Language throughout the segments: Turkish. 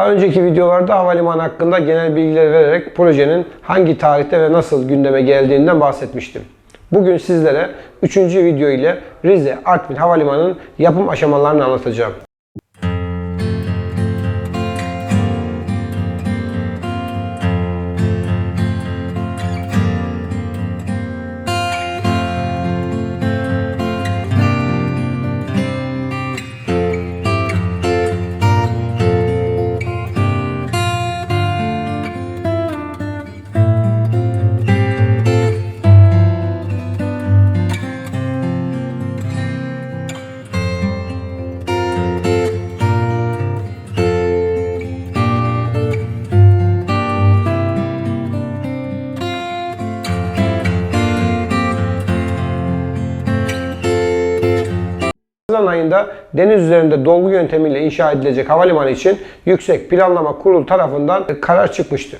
Daha önceki videolarda havalimanı hakkında genel bilgiler vererek projenin hangi tarihte ve nasıl gündeme geldiğinden bahsetmiştim. Bugün sizlere 3. video ile Rize Artvin Havalimanı'nın yapım aşamalarını anlatacağım. Haziran ayında deniz üzerinde dolgu yöntemiyle inşa edilecek havalimanı için Yüksek Planlama Kurulu tarafından karar çıkmıştı.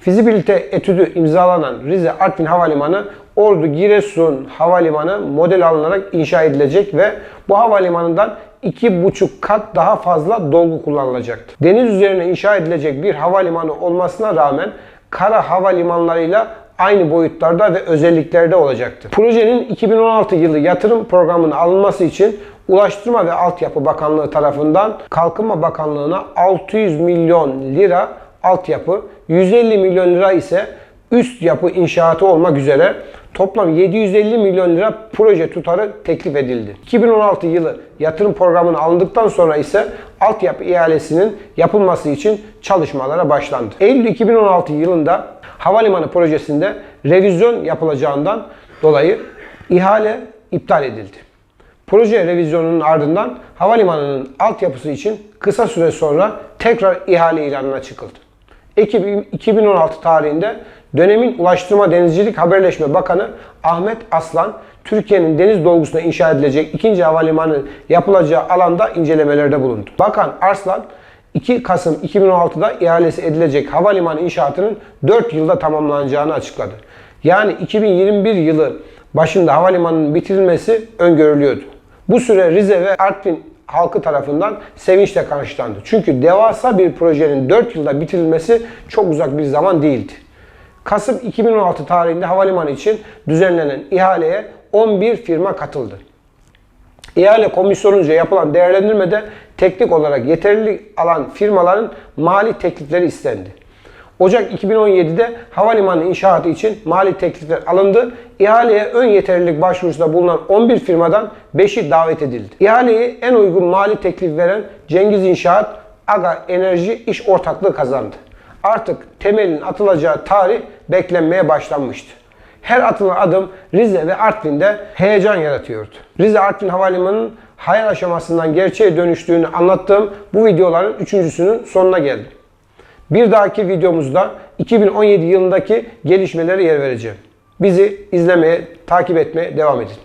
Fizibilite etüdü imzalanan Rize Artvin Havalimanı Ordu Giresun Havalimanı model alınarak inşa edilecek ve bu havalimanından 2,5 kat daha fazla dolgu kullanılacaktı. Deniz üzerine inşa edilecek bir havalimanı olmasına rağmen kara havalimanlarıyla aynı boyutlarda ve özelliklerde olacaktı. Projenin 2016 yılı yatırım programına alınması için Ulaştırma ve Altyapı Bakanlığı tarafından Kalkınma Bakanlığı'na 600 milyon lira altyapı, 150 milyon lira ise üst yapı inşaatı olmak üzere toplam 750 milyon lira proje tutarı teklif edildi. 2016 yılı yatırım programına alındıktan sonra ise altyapı ihalesinin yapılması için çalışmalara başlandı. Eylül 2016 yılında havalimanı projesinde revizyon yapılacağından dolayı ihale iptal edildi. Proje revizyonunun ardından havalimanının altyapısı için kısa süre sonra tekrar ihale ilanına çıkıldı. Ekim 2016 tarihinde dönemin Ulaştırma Denizcilik Haberleşme Bakanı Ahmet Aslan, Türkiye'nin deniz dolgusuna inşa edilecek ikinci havalimanı yapılacağı alanda incelemelerde bulundu. Bakan Arslan, 2 Kasım 2016'da ihalesi edilecek havalimanı inşaatının 4 yılda tamamlanacağını açıkladı. Yani 2021 yılı başında havalimanının bitirilmesi öngörülüyordu. Bu süre Rize ve Artvin halkı tarafından sevinçle karşılandı. Çünkü devasa bir projenin 4 yılda bitirilmesi çok uzak bir zaman değildi. Kasım 2016 tarihinde havalimanı için düzenlenen ihaleye 11 firma katıldı. İhale komisyonunca yapılan değerlendirmede teknik olarak yeterli alan firmaların mali teklifleri istendi. Ocak 2017'de havalimanı inşaatı için mali teklifler alındı. İhaleye ön yeterlilik başvurusunda bulunan 11 firmadan 5'i davet edildi. İhaleyi en uygun mali teklif veren Cengiz İnşaat Aga Enerji İş Ortaklığı kazandı. Artık temelin atılacağı tarih beklenmeye başlanmıştı. Her atılan adım Rize ve Artvin'de heyecan yaratıyordu. Rize Artvin Havalimanı'nın hayal aşamasından gerçeğe dönüştüğünü anlattığım bu videoların üçüncüsünün sonuna geldim. Bir dahaki videomuzda 2017 yılındaki gelişmelere yer vereceğim. Bizi izlemeye, takip etmeye devam edin.